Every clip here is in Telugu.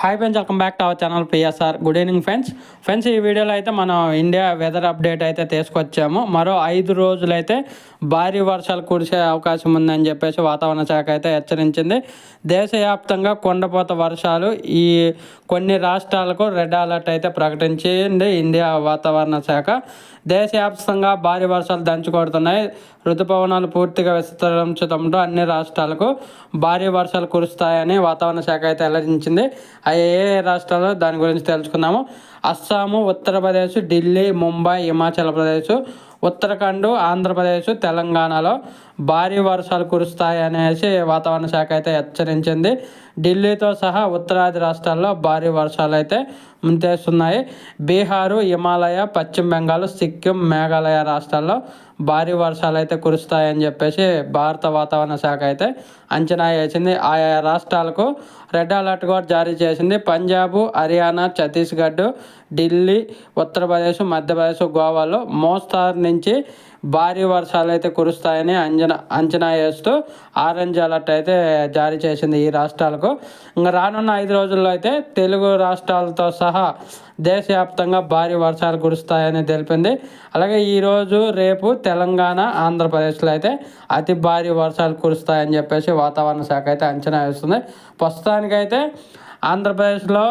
Hi friends welcome back to our channel PSR good evening friends friends ఈ వీడియోలో అయితే మనం ఇండియా వెదర్ అప్డేట్ అయితే తీసుకొచ్చాము. మరో ఐదు రోజులైతే భారీ వర్షాలు కురిసే అవకాశం ఉందని చెప్పేసి వాతావరణ శాఖ అయితే హెచ్చరించింది. దేశవ్యాప్తంగా కొండపోత వర్షాలు ఈ కొన్ని రాష్ట్రాలకు రెడ్ అలర్ట్ అయితే ప్రకటించింది ఇండియా వాతావరణ శాఖ. దేశవ్యాప్తంగా భారీ వర్షాలు దంచుకొడుతున్నాయి. ఋతుపవనాలు పూర్తిగా విస్తరించడంతో అన్ని రాష్ట్రాలకు భారీ వర్షాలు కురుస్తాయని వాతావరణ శాఖ అయితే వెల్లడించింది. అవి ఏ రాష్ట్రాల్లో రాష్ట్రాలు దాని గురించి తెలుసుకుందాము. అస్సాము ఉత్తరప్రదేశ్ ఢిల్లీ ముంబై హిమాచల్ ప్రదేశ్ ఉత్తరాఖండ్ ఆంధ్రప్రదేశ్ తెలంగాణలో భారీ వర్షాలు కురుస్తాయి అనేసి వాతావరణ శాఖ అయితే హెచ్చరించింది. ఢిల్లీతో సహా ఉత్తరాది రాష్ట్రాల్లో భారీ వర్షాలు అయితే ముంతేస్తున్నాయి. బీహారు హిమాలయ పశ్చిమ బెంగాల్ సిక్కిం మేఘాలయ రాష్ట్రాల్లో భారీ వర్షాలు అయితే కురుస్తాయని చెప్పేసి భారత వాతావరణ శాఖ అయితే అంచనా వేసింది. ఆయా రాష్ట్రాలకు రెడ్ అలర్ట్ కూడా జారీ చేసింది. పంజాబ్ హర్యానా ఛత్తీస్గఢ్ ఢిల్లీ ఉత్తరప్రదేశ్ మధ్యప్రదేశ్ గోవాలో మోస్తారు నుంచి భారీ వర్షాలు అయితే కురుస్తాయని అంచనా అంచనా వేస్తూ ఆరెంజ్ అలర్ట్ అయితే జారీ చేసింది ఈ రాష్ట్రాలకు. ఇంకా రానున్న ఐదు రోజుల్లో అయితే తెలుగు రాష్ట్రాలతో సహా దేశవ్యాప్తంగా భారీ వర్షాలు కురుస్తాయని తెలిపింది. అలాగే ఈరోజు రేపు తెలంగాణ ఆంధ్రప్రదేశ్లో అయితే అతి భారీ వర్షాలు కురుస్తాయని చెప్పేసి వాతావరణ శాఖ అయితే అంచనా వేస్తుంది. ప్రస్తుతానికైతే ఆంధ్రప్రదేశ్లో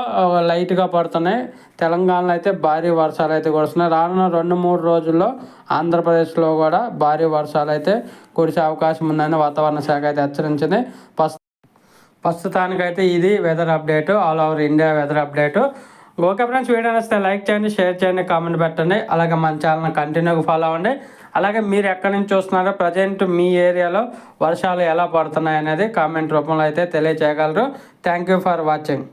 లైట్గా పడుతున్నాయి. తెలంగాణలో అయితే భారీ వర్షాలు అయితే కురుస్తున్నాయి. రానున్న రెండు మూడు రోజుల్లో ఆంధ్రప్రదేశ్లో కూడా భారీ వర్షాలు అయితే కురిసే అవకాశం ఉందని వాతావరణ శాఖ అయితే హెచ్చరించింది. ప్రస్తుతానికైతే ఇది weather update all over India weather update okay friends video నచ్చితే లైక్ చేయండి షేర్ చేయండి కామెంట్ పెట్టండి. అలాగే మన ఛానల్ కంటిన్యూగా ఫాలో అవ్వండి. అలాగే మీరు ఎక్కడి నుంచి చూస్తున్నారో ప్రజెంట్ మీ ఏరియాలో వర్షాలు ఎలా పడుతున్నాయి అనేది కామెంట్ రూపంలో అయితే తెలియజేయగలరు థ్యాంక్ యూ ఫర్ వాచింగ్